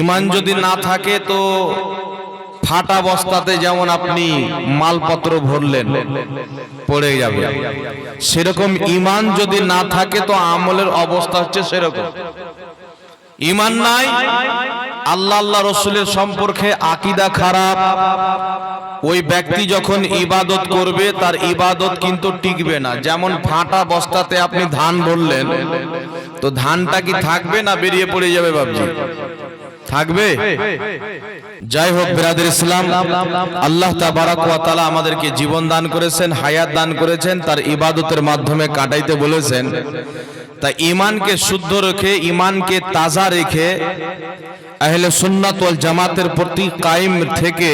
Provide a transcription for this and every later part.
ইমান যদি না থাকে তো ফাটা বস্তাতে যেমন আপনি মালপত্র ভরলেন, পড়ে যাবে। সেরকম ইমান যদি না থাকে তো আমলের অবস্থা হচ্ছে সেরকম। ইমান নাই, আল্লাহ আল্লাহ রসুলের সম্পর্কে আকিদা খারাপ। ওই ব্যক্তি যখন ইবাদত করবে, তার ইবাদত কিন্তু টিকবে না। যেমন ফাটা বস্তাতে আপনি ধান বললেন তো ধানটা কি থাকবে না বেরিয়ে পড়ে যাবে বাবজি থাকবে? যাই হোক, বিরাদের ইসলাম, আল্লাহ ওয়া আমাদেরকে জীবন দান করেছেন, হায়াত দান করেছেন, তার ইবাদতের মাধ্যমে কাটাইতে বলেছেন। তা ইমানকে শুদ্ধ রেখে ইমানকে তাজা রেখে আহলে সুন্নাত জামাতের প্রতি কায়েম থেকে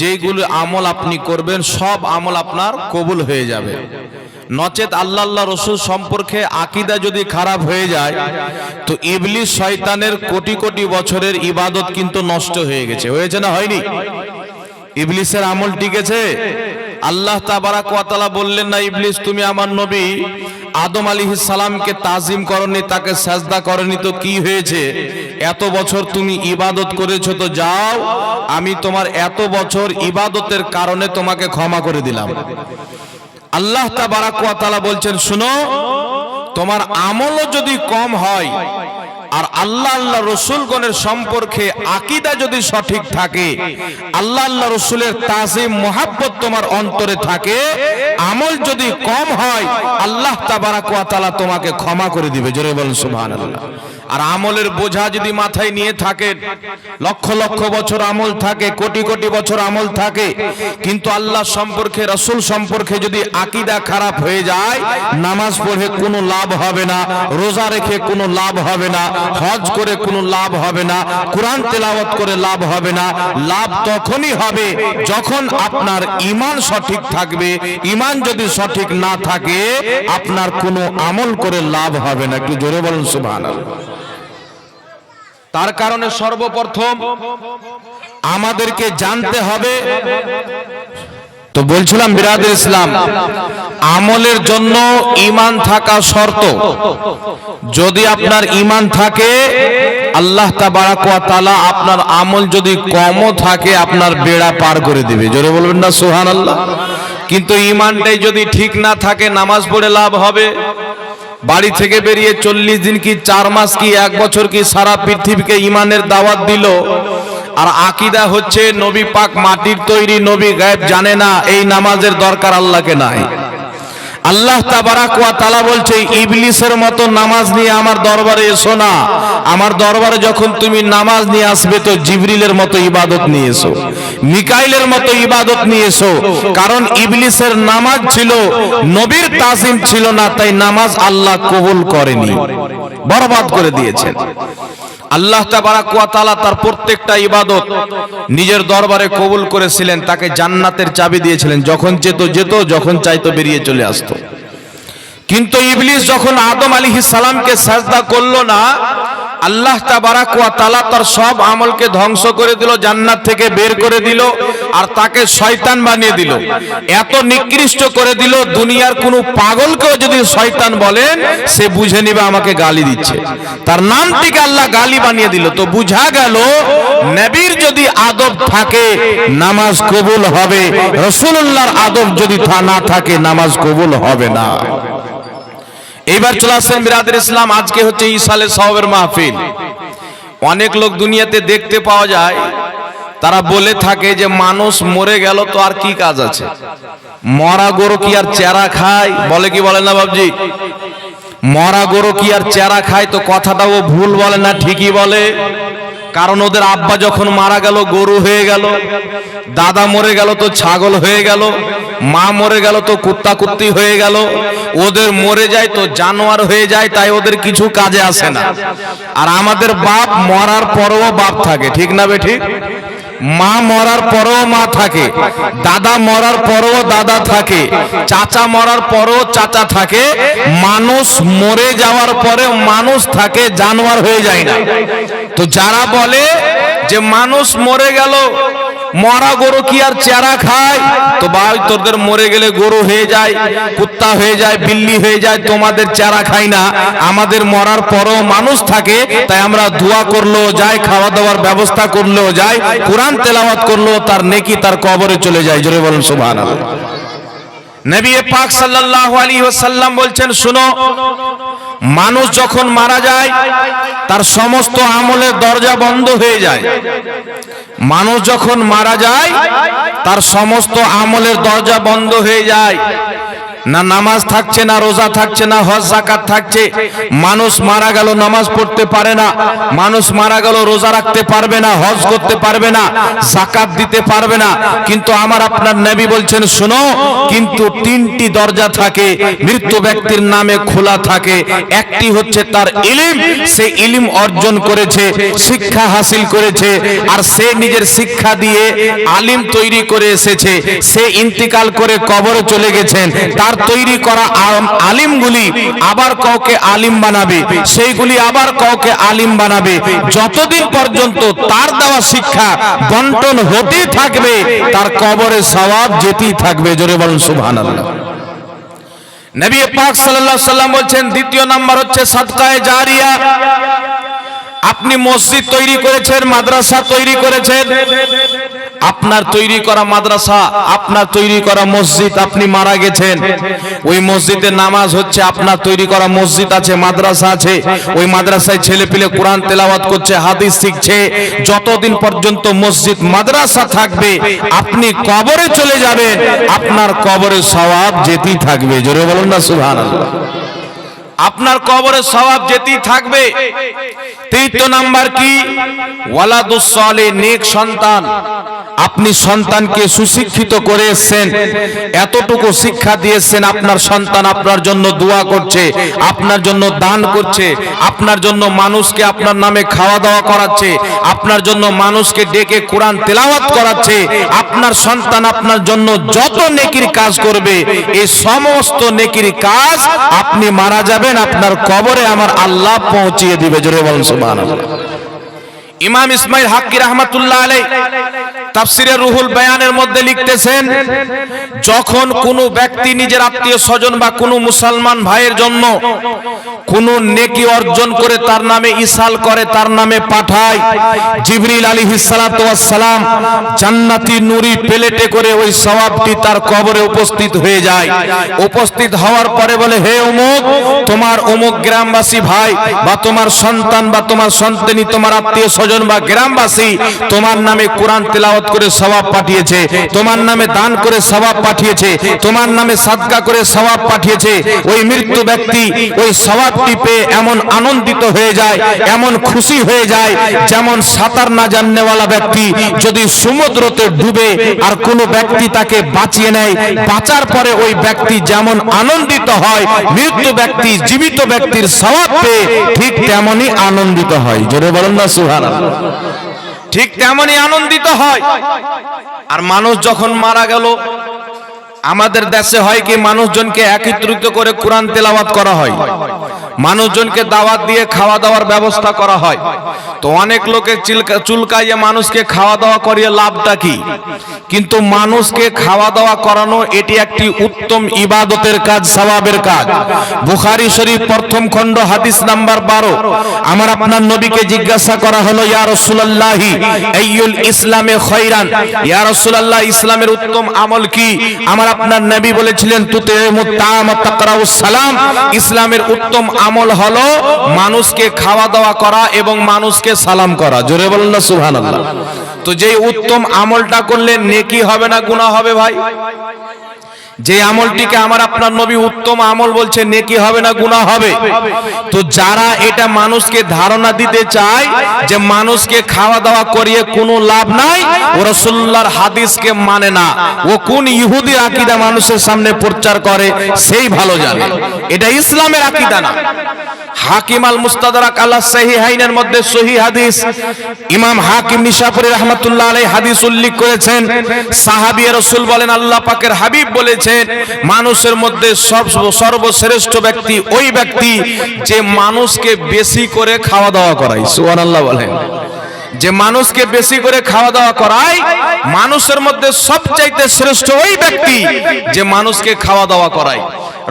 যেগুলো আমল আপনি করবেন, সব আমল আপনার কবুল হয়ে যাবে। নচেত আল্লাহ আল্লাহ রসুল সম্পর্কে আকিদা যদি খারাপ হয়ে যায়, তো ইবলিস শয়তানের কোটি কোটি বছরের ইবাদত কিন্তু নষ্ট হয়ে গেছে। হয়েছে না হয়নি? ইবলিসের আমল টিকেছে? আল্লাহ তাবারাক ওয়া তাআলা বললেন, না ইবলিস, তুমি আমার নবী আদম আলাইহিস সালামকে তাজিম করনি, তাকে সাজদা করনি, তো কি হয়েছে? এত বছর তুমি ইবাদত করেছ, তো যাও, আমি তোমার এত বছর ইবাদতের কারণে তোমাকে ক্ষমা করে দিলাম। আল্লাহ তাবারাক ওয়া তাআলা বলছেন, শুনো, তোমার আমলও যদি কম হয় আর আল্লাহ আল্লাহ রসুলগণের সম্পর্কে আকিদা যদি সঠিক থাকে, আল্লাহ আল্লাহ রসুলের তাজিম, মোহাব্বত তোমার অন্তরে থাকে, আমল যদি কম হয়, আল্লাহ তাবারাক ওয়া তাআলা তোমাকে ক্ষমা করে দিবে। জোরে বলুন, সুবহানাল্লাহ। আর আমলের বোঝা যদি মাথায় নিয়ে থাকেন লক্ষ লক্ষ বছর আমল থাকে, কোটি কোটি বছর আমল থাকে, কিন্তু আল্লাহ সম্পর্কে, রসুল সম্পর্কে যদি আকিদা খারাপ হয়ে যায়, নামাজ পড়ে কোনো লাভ হবে না, রোজা রেখে কোনো লাভ হবে না, হজ করে কোনো লাভ হবে না, কোরআন তেলাওয়াত করে লাভ হবে না, লাভ তখনই হবে যখন আপনার ইমান সঠিক থাকবে। ইমান যদি সঠিক না থাকে, আপনার কোনো আমল করে লাভ হবে না। একটু জোরে বলুন, সুবহানাল্লাহ। তার কারণে সর্বপ্রথম আমাদেরকে জানতে হবে। তো বলছিলাম, বিরাদের ইসলাম, আমলের জন্য ইমান থাকা শর্ত। যদি আপনার ইমান থাকে, আল্লাহ তাআলা আপনার আমল যদি কমও থাকে, আপনার বেড়া পার করে দিবে। জোরে বলবেন না সোহান আল্লাহ কিন্তু ইমানটাই যদি ঠিক না থাকে, নামাজ পড়ে লাভ হবে। বাড়ি থেকে বেরিয়ে চল্লিশ দিন কি, চার মাস কি, এক বছর কি সারা পৃথিবীকে ইমানের দাওয়াত দিল? আর আকিদা হচ্ছে, নবী পাক মাটির তৈরি, নবী গায়েব জানে না, এই নামাজের দরকার আল্লাহকে নাই। আল্লাহ ওয়া বলছে, ইবলিসের মতো নামাজ নিয়ে আমার দরবারে এসো না। আমার দরবারে যখন তুমি নামাজ নিয়ে আসবে, তো জিবরিলের মতো ইবাদত নিয়ে এসো, মিকাইলের মতো ইবাদত নিয়ে এসো। কারণ ইবলিসের নামাজ ছিল, নবীর তাজিম ছিল না, তাই নামাজ আল্লাহ কবুল করেনি। বরবাদ করে দিয়েছেন। আল্লাহ তাবারাকালা তার প্রত্যেকটা ইবাদত নিজের দরবারে কবুল করেছিলেন, তাকে জান্নাতের চাবি দিয়েছিলেন। যখন যেত যেত, যখন চাইতো বেরিয়ে চলে আসতো। কিন্তু ইবলিস যখন আদম আলী সালামকে সাজদা করল না আল্লাহ তাআলা তার সব আমলকে ধ্বংস করে দিল, জান্নাত থেকে বের করে দিল আর তাকে শয়তান বানিয়ে দিল। এত নিকৃষ্ট করে দিল, দুনিয়ার কোনো পাগলকেও যদি শয়তান বলেন সে বুঝে নিবে আমাকে গালি দিচ্ছে। তার নাম নামটিকে আল্লাহ গালি বানিয়ে দিল। তো বুঝা গেল, নবীর যদি আদব থাকে, নামাজ কবুল হবে। রসুল্লাহর আদব যদি না থাকে, নামাজ কবুল হবে না। এইবার চলে আসছেন বিরাদের ইসলাম, আজকে হচ্ছে ইসালে সাহবের মাহফিল। অনেক লোক দুনিয়াতে দেখতে পাওয়া যায়, তারা বলে থাকে যে মানুষ মরে গেল তো আর কি কাজ আছে? মরা গরু কি আর চেরা খায়? বলে কি বলে না বাবজি মরা গরু কি আর চেরা খায় তো কথাটা ও ভুল বলে না, ঠিকই বলে। কারণ ওদের আব্বা যখন মারা গেল, গরু হয়ে গেল, দাদা মরে গেল তো ছাগল হয়ে গেল, মা মরে গেল তো কুত্তা কুত্তি হয়ে গেল, ওদের মরে যায় তো জানোয়ার হয়ে যায়, তাই ওদের কিছু কাজে আসে না। আর আমাদের বাপ মরার পরও বাপ থাকে, ঠিক না বে ঠিক মা মরার পরও মা থাকে, দাদা মরার পরও দাদা থাকে, চাচা মরার পরও চাচা থাকে, মানুষ মরে যাওয়ার পরে মানুষ থাকে, জানোয়ার হয়ে যায় না। তো যারা বলে যে মানুষ মরে গেল মরা গরু কি আর চেরা খায়? তো ভাই, তোদের মরে গেলে গরু হয়ে যায়, কুত্তা হয়ে যায়, বিল্লি হয়ে যায়, তোমাদের চেরা খাই না। আমাদের মরার পরও মানুষ থাকে, তাই আমরা দোয়া করলেও যায় খাওয়া দাওয়ার ব্যবস্থা করলেও যায় কোরআন তেলাওয়াত করলেও তার নেকি তার কবরে চলে যায়। জোরে বলুন, সুবহানাল্লাহ। নবী পাক সাল্লাল্লাহু আলাইহি ওয়াসাল্লাম বলছেন, শুনো মানুষ যখন মারা যায়, তার সমস্ত আমলের দরজা বন্ধ হয়ে যায়। মানুষ যখন মারা যায়, তার সমস্ত আমলের দরজা বন্ধ হয়ে যায়। না নামাজ থাকছে, না রোজা থাকছে, না হজ জাকাত থাকছে। মানুষ মারা গেল, নামাজ পড়তে পারে না। মানুষ মারা গেল, রোজা রাখতে পারবে না, হজ করতে পারবে না জাকাত দিতে পারবে না। কিন্তু আমার আপনার নবী বলছেন, শুনো, কিন্তু তিনটি দরজা থাকে মৃত্যু ব্যক্তির নামে খোলা থাকে। একটি হচ্ছে তার ইলিম, সে ইলিম অর্জন করেছে, শিক্ষা হাসিল করেছে, আর সে নিজের শিক্ষা দিয়ে আলিম তৈরি করে এসেছে। সে ইন্তিকাল করে কবরে চলে গেছেন। তার তৈরি করা আলিমগুলি আবার কাউকে আলিম বানাবে। সেইগুলি আবার কাউকে আলিম বানাবে। যতদিন পর্যন্ত তার দেওয়া শিক্ষা বন্টন হতেই থাকবে, তার কবরে সওয়াব যেতেই থাকবে। জোরে বলুন, সুবহানাল্লাহ। নবী পাক সাল্লাল্লাহু সাল্লাম বলছেন, দ্বিতীয় নাম্বার হচ্ছে সাদকায়ে জারিয়া। আপনি মসজিদ তৈরি করেছেন, মাদ্রাসা তৈরি করেছেন। আপনার তৈরি করা মাদ্রাসা, আপনার তৈরি করা মসজিদ, আপনি মারা গেছেন। ওই মসজিদে নামাজ হচ্ছে, আপনার তৈরি করা মসজিদ আছে, মাদ্রাসা আছে। ওই মাদ্রাসায় ছেলে পেলে কোরআন তেলাওয়াত করছে, হাদিস শিখছে। যতদিন পর্যন্ত মসজিদ, মাদ্রাসা থাকবে, আপনি কবরে চলে যাবেন। আপনার কবরে সওয়াব যেতেই থাকবে। জোরে বলুন না, সুবহানাল্লাহ। আপনার কবরে সওয়াব যেতেই থাকবে। তৃতীয় নাম্বার কি? ওয়ালাদুস সালে নেক সন্তান। আপনি সন্তানকে সুশিক্ষিত করে এসেছেন এতটুকু শিক্ষা দিয়েছেন, আপনার সন্তান আপনার জন্য দোয়া করছে, আপনার জন্য দান করছে, আপনার জন্য মানুষকে আপনার নামে খাওয়া দাওয়া করাচ্ছে, আপনার জন্য মানুষকে ডেকে কোরআন তেলাওয়াত করাচ্ছে, আপনার সন্তান আপনার জন্য যত নেকির কাজ করবে এই সমস্ত নেকির কাজ আপনি মারা যাবেন, আপনার কবরে আমার আল্লাহ পৌঁছিয়ে দিবে, জোরে বলুন সুবহানাল্লাহ। ইমাম ইসমাইল হাক্কি রহমাতুল্লাহ আলাই তাফসিরে রুহুল বয়ানের মধ্যে লিখতেছেন, যখন কোনো ব্যক্তি নিজের আত্মীয় স্বজন বা কোনো মুসলমান ভাইয়ের জন্য কোনো নেকি অর্জন করে তার নামে ইসাল করে, তার নামে পাঠায়, জিবরিল ওয়াস সালাম জান্নাতি নুরি প্লেটে করে ওই সওয়াবটি তার কবরে উপস্থিত হয়ে যায়। উপস্থিত হওয়ার পরে বলে, হে অমুক, তোমার অমুক গ্রামবাসী ভাই বা তোমার সন্তান বা তোমার সন্তানী, তোমার আত্মীয় স্বজন বা গ্রামবাসী, তোমার নামে কোরআন তেলাওয়াত করে সওয়াব পাঠিয়েছে, তোমার নামে দান করে সওয়াব পাঠিয়েছে, তোমার নামে সাদকা করে সওয়াব পাঠিয়েছে, ওই মৃত্যু ব্যক্তি ওই সওয়াবটি পেয়ে এমন আনন্দিত হয়ে যায়, এমন খুশি হয়ে যায়, যেমন সাঁতার না জাননেওয়ালা ব্যক্তি যদি সমুদ্রতে ডুবে আর কোনো ব্যক্তি তাকে বাঁচিয়ে নেয়, বাঁচার পরে ওই ব্যক্তি যেমন আনন্দিত হয়, মৃত্যু ব্যক্তি, জীবিত ব্যক্তির সওয়াব পেয়ে ঠিক তেমনই আনন্দিত হয়। জোরে বলেন না, সুবহানাল্লাহ। ঠিক তেমনই আনন্দিত হয়। আর মানুষ যখন মারা গেল, আমাদের দেশে হয় কি, মানুষজনকে একত্রিত করে কোরআন তেলাওয়াত করা হয়। মানুষজনকে দাওয়াত দিয়ে খাওয়া দাওয়ার ব্যবস্থা করা হয়। তো অনেক লোকে চিলকা- চুলকাইয়ে মানুষকে খাওয়া দাওয়া করিয়ে লাভটা কি? কিন্তু মানুষকে খাওয়া দাওয়া করানো এটি একটি উত্তম ইবাদতের কাজ, সওয়াবের কাজ। বুখারি শরীফ প্রথম খণ্ড, হাদিস নাম্বার বারো। আমার আপনার নবীকে জিজ্ঞাসা করা হলো, ইয়া রাসূলুল্লাহি, আইয়ুল ইসলামে খৈরান ইয়া রাসূলুল্লাহ, ইসলামের উত্তম আমল কি? আমার আপনার নবী বলেছিলেন তুতে সালাম ইসলামের উত্তম আমল হলো মানুষকে খাওয়া দাওয়া করা এবং মানুষকে সালাম করা। জোরে বলুন না সুহান তো যে উত্তম আমলটা করলে নেকি হবে না গুণা হবে ভাই? যে আমলটিকে আমার আপনার নবী উত্তম আমল বলছে, নেকি হবে না গুনাহ হবে? তো যারা এটা মানুষকে ধারণা দিতে চায় যে মানুষকে খাওয়া দাওয়া করিয়ে কোনো লাভ নাই, ও রাসূলুল্লাহর হাদিসকে মানে না। ও কোন ইহুদি আকীদা মানুষের সামনে প্রচার করে, সেই ভালো জানে। এটা ইসলামের আকীদা না। হাকিম আল মুস্তাদরাক আল্লাহ সাহিহাইনের মধ্যে সহি হাদিস। ইমাম হাকিম নিশাপুরি রহমাতুল্লাহ আলাইহি হাদিস উল্লেখ করেছেন। সাহাবী রাসূল বলেন, আল্লাহ পাকের হাবিব বলেছেন মানুষের মধ্যে সব সর্বশ্রেষ্ঠ ব্যক্তি ওই ব্যক্তি যে মানুষকে বেশি করে খাওয়া দাওয়া করায়, সুবহানাল্লাহ বলেন। যে মানুষকে বেশি করে খাওয়া দাওয়া করায়, মানুষের মধ্যে সবচাইতে শ্রেষ্ঠ ওই ব্যক্তি যে মানুষকে খাওয়া দাওয়া করায়।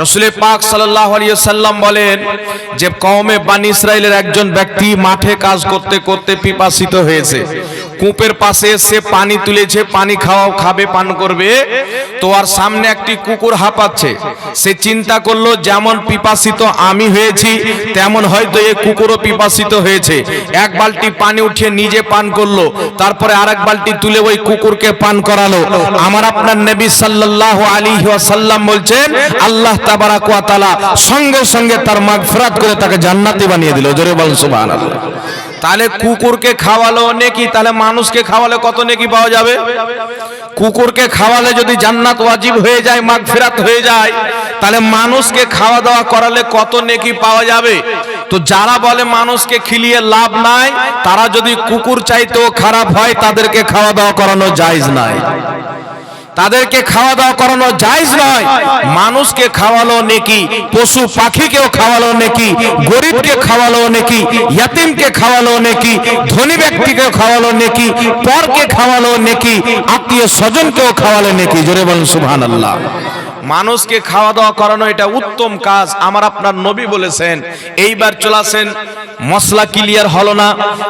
রসুলের পাক সাল্লাহ সাল্লাম বলেন যে কওমে বানি ইসরায়েলের একজন ব্যক্তি মাঠে কাজ করতে করতে পিপাসিত হয়েছে। কূপের পাশে এসে পানি তুলেছে, পানি খাওয়া খাবে, পান করবে। তো আর সামনে একটি কুকুর হাঁপাচ্ছে। সে চিন্তা করল, যেমন পিপাসিত আমি হয়েছি, তেমন হয়তো এই কুকুরও পিপাসিত হয়েছে। এক বালতি পানি উঠিয়ে নিজে পান করল, তারপরে আরেক বালতি তুলে ওই কুকুরকে পান করালো। আমার আপনার নবী সাল্লাল্লাহু আলাইহি ওয়াসাল্লাম বলছেন, আল্লাহ তাবারাক ওয়া তাআলা সঙ্গে সঙ্গে তার মাগফিরাত করে তাকে জান্নাতি বানিয়ে দিল। জোরে বল সুবহানাল্লাহ। তাহলে কুকুরকে খাওয়ালো নেকি? তাহলে মানুষকে খাওয়ালে কত নেকি পাওয়া যাবে? কুকুরকে খাওয়ালে যদি জান্নাত ওয়াজিব হয়ে যায়, মাগফিরাত হয়ে যায়, তাহলে মানুষকে খাওয়া দাওয়া করালে কত নেকি পাওয়া যাবে? তো যারা বলে মানুষকে খিলিয়ে লাভ নাই, তারা যদি কুকুর চাইতেও খারাপ হয়, তাদেরকে খাওয়া দাওয়া করানো জায়েজ নাই। তাদেরকে খাওয়া দাওয়া করানো জায়জ নয়। মানুষকে খাওয়ালো নেকি, পশু পাখিকেও খাওয়ালো নেকি, গরিবকে খাওয়ালো নেকি, ইয়াতিমকে খাওয়ালো নেকি, ধনী ব্যক্তিকে খাওয়ালো নেকি, পরকে খাওয়ালো নেকি, আত্মীয় স্বজনকেও খাওয়ালো নেকি। জোরে বলেন, সুবহানাল্লাহ। মানুষকে খাওয়া দাওয়া করানো এটা উত্তম কাজ, আমার আপনার নবী বলেছেন। এইবার চলাছেন, মশলা ক্লিয়ার হলো না।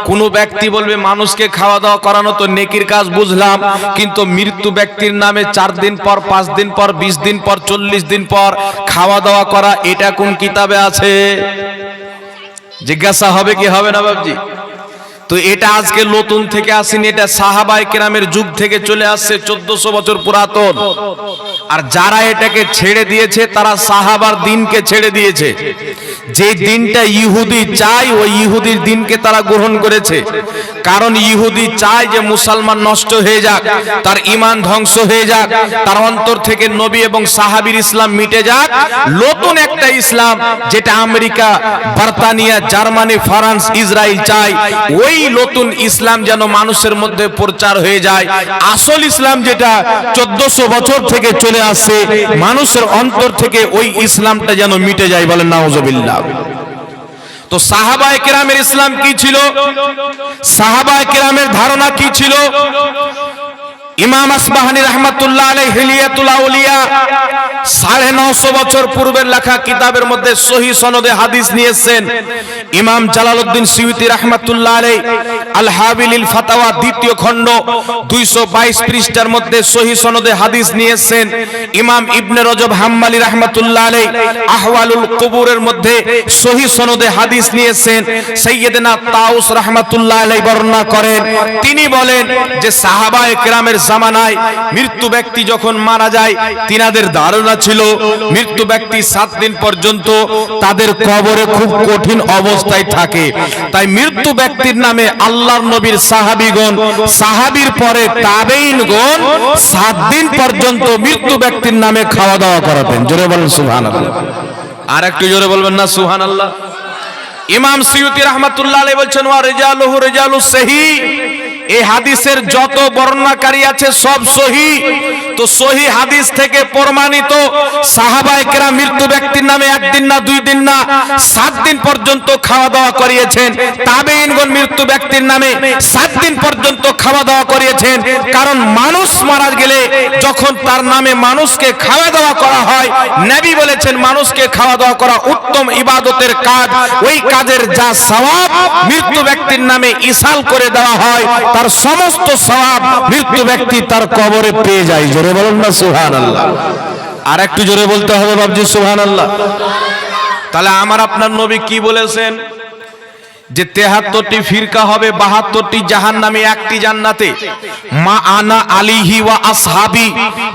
কোনো ব্যক্তি বলবে, মানুষকে খাওয়া দাওয়া করানো তো নেকির কাজ, বুঝলাম। কিন্তু মৃত্যু ব্যক্তির নামে চার দিন পর, পাঁচ দিন পর, বিশ দিন পর, চল্লিশ দিন পর খাওয়া দাওয়া করা, এটা কোন কিতাবে আছে? জিজ্ঞাসা হবে কি হবে না বাবজি তো এটা আজকে নতুন থেকে আসেনি, এটা সাহাবাই কেরামের যুগ থেকে চলে আসছে, চোদ্দশো বছর পুরাতন। আর যারা এটাকে ছেড়ে দিয়েছে, তারা সাহাবার দিনকে ছেড়ে দিয়েছে। যে দিনটা ইহুদি চাই ওই ইহুদির দিনকে তারা গ্রহণ করেছে। কারণ ইহুদি চায় যে মুসলমান নষ্ট হয়ে যাক, তার ইমান ধ্বংস হয়ে যাক, তার অন্তর থেকে নবী এবং সাহাবির ইসলাম মিটে যাক। নতুন একটা ইসলাম যেটা আমেরিকা, বার্তানিয়া, জার্মানি, ফ্রান্স ইসরায়েল চায়, ওই নতুন ইসলাম যেন মানুষের মধ্যে প্রচার হয়ে যায়। আসল ইসলাম যেটা চোদ্দশো বছর থেকে চলে আসছে, মানুষের অন্তর থেকে ওই ইসলামটা যেন মিটে যায় বলেন নাউজবিল্লাহ। তো সাহাবায়ে কেরামের ইসলাম কি ছিল? সাহাবায়ে কেরামের ধারণা কি ছিল? ইমাম আসবাহানি রহমাতুল্লাহ আলাই হিলিয়াতুল সাড়ে নশো বছর পূর্বের লেখা কিতাবের মধ্যে সহি সনদে হাদিস নিয়েছেন। ইমাম জালালউদ্দিন সিউতি রহমাতুল্লাহ আলাই আল হাবিলিল ফাতাওয়া দ্বিতীয় খণ্ড, দুইশো বাইশ পৃষ্ঠার মধ্যে সহি সনদে হাদিস নিয়েছেন। ইমাম ইবনে রজব হাম্মালি রহমাতুল্লাহ আলাই আহওয়ালুল কবুরের মধ্যে সহি সনদে হাদিস নিয়েছেন। সৈয়দনা তাউস রহমাতুল্লাহ আলাই বর্ণনা করেন। তিনি বলেন যে সাহাবায়ে কেরামের জামানায় মৃত্যু ব্যক্তি যখন মারা যায়, তিনাদের ধারণা ছিল, মৃত্যু ব্যক্তি সাত দিন পর্যন্ত তাদের কবরে খুব কঠিন অবস্থায় থাকে। তাই মৃত্যু ব্যক্তির নামে আল্লাহর নবীর সাহাবিগণ, সাহাবির পরে তাবেইনগণ সাত দিন পর্যন্ত মৃত্যু ব্যক্তির নামে খাওয়া দাওয়া করাতেন। জোরে বলেন সুবহানাল্লাহ। আর একটু জোরে বলবেন না, সুবহানাল্লাহ। ইমাম সিউতি রহমাতুল্লাহ আলাইহি বলছেন, ওয়া রিজালুহু রেজালু সহি এই হাদিসের যত বর্ণনাকারী আছে সব সহি তো সহি হাদিস থেকে প্রমাণিত সাহাবায়ে কেরাম মৃত্যু ব্যক্তির নামে একদিন না দুই দিন না সাত দিন পর্যন্ত খাওয়া দাওয়া করিয়েছেন। তাবেইনগণ মৃত্যু ব্যক্তির নামে সাত দিন পর্যন্ত খাওয়া দাওয়া করিয়েছেন। কারণ মানুষ মারা গেলে যখন তার নামে মানুষকে খাওয়া দাওয়া করা হয়, নবী বলেছেন মানুষকে খাওয়া দাওয়া করা উত্তম ইবাদতের কাজ। ওই কাজের যা সওয়াব মৃত্যু ব্যক্তির নামে ইসাল করে দেওয়া হয়, তার সমস্ত সওয়াব মৃত্যু ব্যক্তি তার কবরে পেয়ে যায়। জোরে বলেন না সুহান আল্লাহ আর একটু জোরে বলতে হবে বাবজি সুবহানাল্লাহ। তাহলে আমার আপনার নবী কি বলেছেন? যে তেহাত্তরটি ফিরকা হবে, বাহাত্তরটি জাহান নামে একটি জান্নাতে। মা আনা আলিহি ওয়া আসহাবি,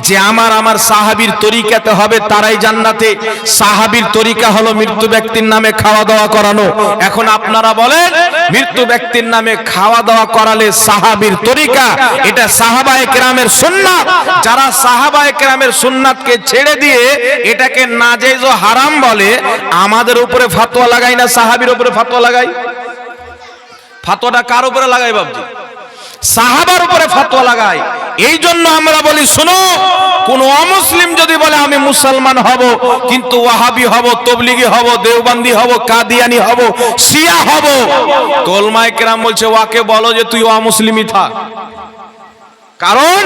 যে আমার আমার সাহাবীর তরিকাতে হবে, তারাই জান্নাতে। সাহাবীর তরিকা হলো মৃত্যু ব্যক্তির নামে খাওয়া দাওয়া করানো। এখন আপনারা বলেন, মৃত্যু ব্যক্তির নামে খাওয়া দাওয়া করালে সাহাবীর তরিকা, এটা সাহাবায়ে কেরামের সুন্নাত। যারা সাহাবায়ে কেরামের সুন্নাতকে ছেড়ে দিয়ে এটাকে নাজেজ ও হারাম বলে, আমাদের উপরে ফতোয়া লাগাই না, সাহাবীর উপরে ফতোয়া লাগাই? ফতোয়াটা কার উপরে লাগাই বাবজি? সাহাবার উপরে ফাতোয়া লাগায় এই জন্য আমরা বলি, শোনো, কোন অমুসলিম যদি বলে, আমি মুসলমান হব, কিন্তু ওয়াহাবি হব, তবলিগি হব, দেওবান্দি হব, কাদিয়ানি হব, শিয়া হব। তোলমায় কেরাম বলছে, ওয়াকে বলো যে তুই অমুসলিমই থাক। কারণ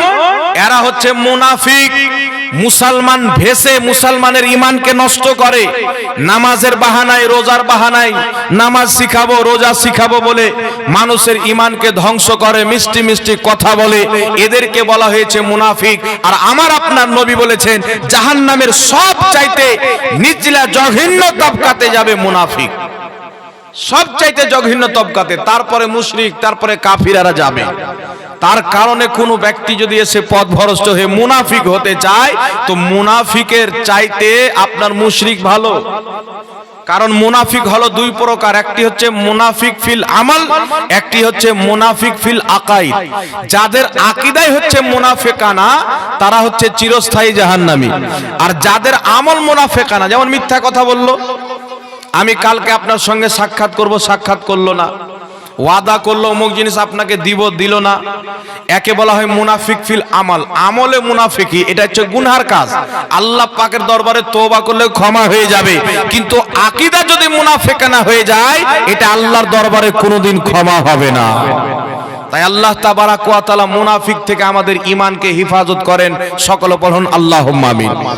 এরা হচ্ছে মুনাফিক। মুসলমান ভেসে মুসলমানের ইমানকে নষ্ট করে। নামাজের বাহানায়, রোজার বাহানায়, নামাজ শিখাবো, রোজা শিখাবো বলে মানুষের ইমানকে ধ্বংস করে, মিষ্টি মিষ্টি কথা বলে। এদেরকে বলা হয়েছে মুনাফিক। আর আমার আপনার নবী বলেছেন, জাহান্নামের সব চাইতে নিচলা জঘন্য তবকাতে যাবে মুনাফিক। সব চাইতে জঘন্য তবকাতে, তারপরে মুশরিক, তারপরে কাফিরারা যাবে। তার কারণে কোনো ব্যক্তি যদি এসে পথভ্রষ্ট হয়ে মুনাফিক হতে চায়, তো মুনাফিকের চাইতে আপনার মুশরিক ভালো। কারণ মুনাফিক হলো দুই প্রকার, একটি হচ্ছে মুনাফিক ফিল আমল, একটি হচ্ছে মুনাফিক ফিল আকাই যাদের আকিদাই হচ্ছে মুনাফেকানা, তারা হচ্ছে চিরস্থায়ী জাহান্নামী। আর যাদের আমল মুনাফেকানা, যেমন মিথ্যা কথা বলল, আমি কালকে আপনার সঙ্গে সাক্ষাৎ করব, সাক্ষাৎ করল না। ওয়াদা করল, অমুক জিনিস আপনাকে দিব, দিল না। একে বলা হয় মুনাফিক ফিল আমল। আমলে মুনাফিকি এটা হচ্ছে গুনহার কাজ। আল্লাহ পাকের দরবারে তোবা করলে ক্ষমা হয়ে যাবে। কিন্তু আকিদা যদি মুনাফিকানা হয়ে যায়, এটা আল্লাহর দরবারে কোনোদিন ক্ষমা হবে না। তাই আল্লাহ তাবারাক ওয়া তাআলা মুনাফিক থেকে আমাদের ইমানকে হিফাজত করেন। সকল পড়ুন আল্লাহুম্মা আমিন।